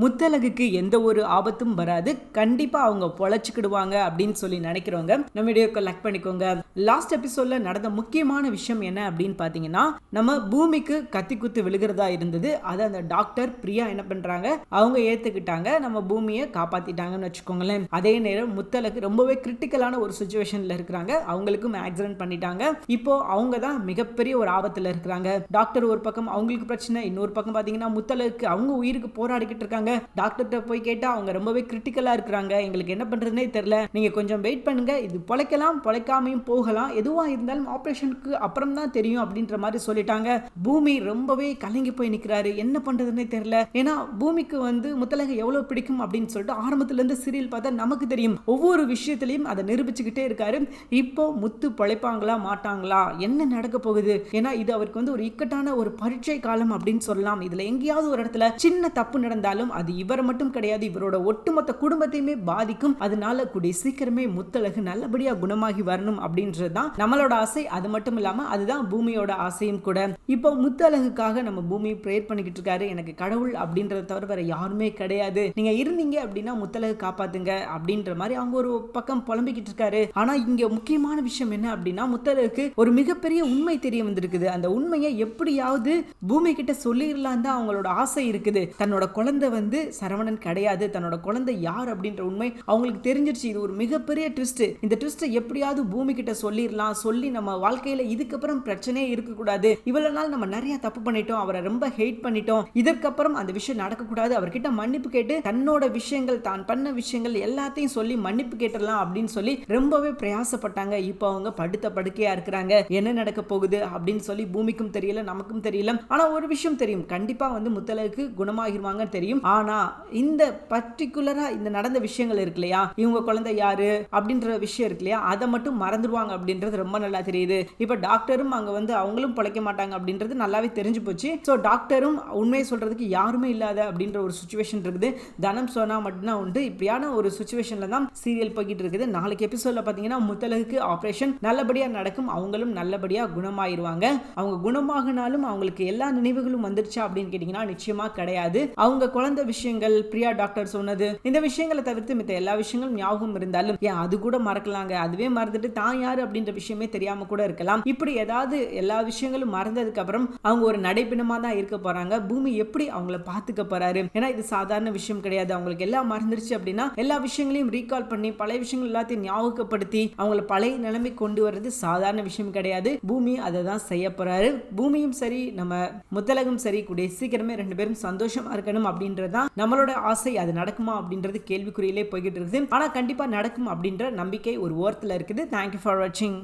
முத்தலகுக்கு எந்த ஒரு ஆபத்தும் வராது. கண்டிப்பா அவங்க பொழைச்சிக்கிடுவாங்க அப்படின்னு சொல்லி நினைக்கிறவங்க நம்ம வீடியோக்கு லைக் பண்ணிக்கோங்க. லாஸ்ட் எபிசோட்ல நடந்த முக்கியமான விஷயம் என்ன அப்படின்னு பாத்தீங்கன்னா நம்ம பூமிக்கு கத்தி குத்து விழுகிறதா இருந்தது. அதை அந்த டாக்டர் பிரியா என்ன பண்றாங்க? அவங்க ஏத்துக்கிட்டாங்க. நம்ம பூமியை காப்பாத்திட்டாங்கன்னு வச்சுக்கோங்களேன். அதே நேரம் முத்தலகு ரொம்பவே கிரிட்டிக்கலான ஒரு சுச்சுவேஷன்ல இருக்கிறாங்க. அவங்களுக்கும் ஆக்சிடென்ட் பண்ணிட்டாங்க. இப்போ அவங்க தான் மிகப்பெரிய ஒரு ஆபத்துல இருக்கிறாங்க. டாக்டர் ஒரு பக்கம் அவங்களுக்கு பிரச்சனை இன்னொரு பக்கம் பாத்தீங்கன்னா முத்தலகுக்கு அவங்க உயிருக்கு போராடிக்கிட்டு இருக்காங்க. டாக்டர்கிட்ட போய் கேட்டா அவங்க ரொம்பவே கிரிட்டிக்கலா இருக்கிறாங்க. எங்களுக்கு என்ன பண்ணுறதுனே தெரியல. நீங்க கொஞ்சம் வெயிட் பண்ணுங்க. இது பொழைக்கலாம் பொழைக்காமையும் போகலாம். எதுவாக இருந்தாலும் ஆப்ரேஷனுக்கு அப்புறம் தான் தெரியும் அப்படின்ற மாதிரி சொல்லிட்டாங்க. பூமி ரொம்பவே கலங்கி போய் நிக்கிறாரு. என்ன பண்ணுறதுனே தெரியல. ஏன்னா பூமிக்கு வந்து முத்தலகை எவ்வளவு பிடிக்கும் அப்படின்னு சொல்லிட்டு ஆரம்பத்துலேருந்து சீரியல் பார்த்தா நமக்கு தெரியும். ஒவ்வொரு விஷயத்துலையும் அதை நிரூபிச்சுக்கிட்டே இருக்காரு. இப்போ முத்து பொழைப்பாங்களா மாட்டாங்களா? என்ன நடக்க போகுது? ஏன்னா இது அவருக்கு வந்து ஒரு இக்கட்டான ஒரு பரீட்சை காலம் அப்படின்னு சொல்லலாம். இதுல எங்கேயாவது ஒரு இடத்துல சின்ன தப்பு நடந்தாலும் அது இவரை மட்டும் கிடையாது இவரோட ஒட்டுமொத்த குடும்பத்தையுமே பாதிக்கும். அதனால கூடிய சீக்கிரமே முத்தழகு நல்லபடியா குணமாகி வரணும் அப்படின்றது தான் நம்மளோட ஆசை. அது மட்டும் இல்லாம அதுதான் பூமியோட ஆசையும் கூட. இப்போ முத்தழகுக்காக நம்ம பூமி பிரேயர் பண்ணிக்கிட்டு இருக்காரு. எனக்கு கடவுள் அப்படின்றத தவிர வேற யாருமே கிடையாது. நீங்க இருந்தீங்க அப்படின்னா முத்தழகு காப்பாத்துங்க அப்படின்ற மாதிரி அவங்க ஒரு பக்கம் புலம்பிக்கிட்டு இருக்காரு. ஆனா இங்க முக்கியமான விஷயம் என்ன அப்படின்னா முத்தழகுக்கு ஒரு மிகப்பெரிய உண்மை தெரிய வந்திருக்குது. அந்த உண்மையை எப்படியாவது பூமி கிட்ட சொல்லிடலாம் தான் அவங்களோட ஆசை இருக்குது. தன்னோட குழந்தை வந்து சரவணன் கிடையாது. தன்னோட குழந்தை யார் அப்படின்ற உண்மை அவங்களுக்கு தெரிஞ்சிருச்சு. இது ஒரு மிகப்பெரிய ட்விஸ்ட் இந்த ட்விஸ்ட்டை எப்படியாவது பூமி கிட்ட சொல்லிடலாம் சொல்லி நம்ம வாழ்க்கையில இதுக்கப்புறம் பிரச்சனையே இருக்கக்கூடாது. இவ்வளவு நாள் நம்ம நிறைய தப்பு பண்ணிட்டோம். அவரை ரொம்ப ஹெயிட் பண்ணிட்டோம். இதற்கப்புறம் அந்த விஷயம் நடக்கக்கூடாது. அவர்கிட்ட மன்னிப்பு கேட்டு தன்னோட விஷயங்கள் தான் பண்ண விஷயங்கள் எல்லாத்தையும் சொல்லி மன்னிப்பு கேட்டுடலாம் அப்படின்னு சொல்லி ரொம்பவே பிரயாசப்பட்டாங்க. இப்போ அவங்க படுத்த படுக்கையா இருக்கிறாங்க. என்ன நடக்க போகுது அப்படின்னு சொல்லி பூமிக்கும் தெரியல நமக்கும் தெரியல. ஆனா ஒரு விஷயம் தெரியும். கண்டிப்பா வந்து முத்தலகுக்கு குணமாகிருவாங்கன்னு தெரியும். ஆனா இந்த பர்டிகுலரா இந்த நடந்த விஷயங்கள் இருக்கு இல்லையா? இவங்க குழந்தை யாரு? அப்படின்ற விஷயம் இருக்கு இல்லையா? அதை மட்டும் மறந்துடுவாங்க அப்படின்றது ரொம்ப நல்லா தெரியுது. இப்போ டாக்டரும் அங்க வந்து அவங்களும் பிழைக்க மாட்டாங்க அப்படின்றது நல்லாவே தெரிஞ்சு போச்சு. ஸோ டாக்டரும் உண்மையை சொல்றதுக்கு யாருமே இல்லாத அப்படின்ற ஒரு சுச்சுவேஷன் இருக்குது. தனம் சோனா மட்டும்தான் உண்டு. இப்படியான ஒரு சுச்சுவேஷன்ல தான் சீரியல் போய்கிட்டு இருக்குது. நாளைக்கு எபிசோட்ல பாத்தீங்கன்னா முத்தலகுக்கு ஆப்ரேஷன் நல்லபடியா நடக்கும். அவங்களும் நல்லபடியா குணமாயிருவாங்க. அவங்க குணமாகினாலும் அவங்களுக்கு எல்லா நினைவுகளும் வந்துருச்சா அப்படின்னு கேட்டீங்கன்னா நிச்சயமா கிடையாது. அவங்க குழந்தை விஷயங்கள் பிரியா டாக்டர் சொன்னது. இந்த விஷயங்களை தவிர்த்து மித்த எல்லா விஷயங்களும் ஞாபகம் இருந்தாலும் ஏன் அது கூட மறக்கலாங்க? அதுவே மறந்துட்டு தான் யாரு அப்படின்ற விஷயமே தெரியாம கூட இருக்கலாம். இப்படி ஏதாவது எல்லா விஷயங்களும் மறந்ததுக்கு அப்புறம் அவங்க ஒரு நடைப்பினமா தான் இருக்க போறாங்க. பூமி எப்படி அவங்கள பாத்துக்க போறாரு? ஏன்னா இது சாதாரண விஷயம் கிடையாது. அவங்களுக்கு எல்லாம் மறந்துருச்சு அப்படின்னா எல்லா விஷயங்களையும் ரீகால் பண்ணி பழைய விஷயங்கள் எல்லாத்தையும் ஞாபகப்படுத்தி அவங்கள பழைய நிலைமை கொண்டு வர்றது சாதாரண விஷயம் கிடையாது. பூமி அதை தான் செய்ய போறாரு. பூமியும் சரி நம்ம முத்தலகம் சரி கூடிய சீக்கிரமே ரெண்டு பேரும் சந்தோஷமா இருக்கணும் அப்படின்றதுதான் நம்மளோட ஆசை அது நடக்குமா அப்படின்றது கேள்விக்குறியிலே போய்கிட்டு இருக்குது. ஆனால் கண்டிப்பா நடக்கும் அப்படின்ற நம்பிக்கை ஒரு ஓரத்தில் இருக்குது. தேங்க்யூ ஃபார் வாட்சிங்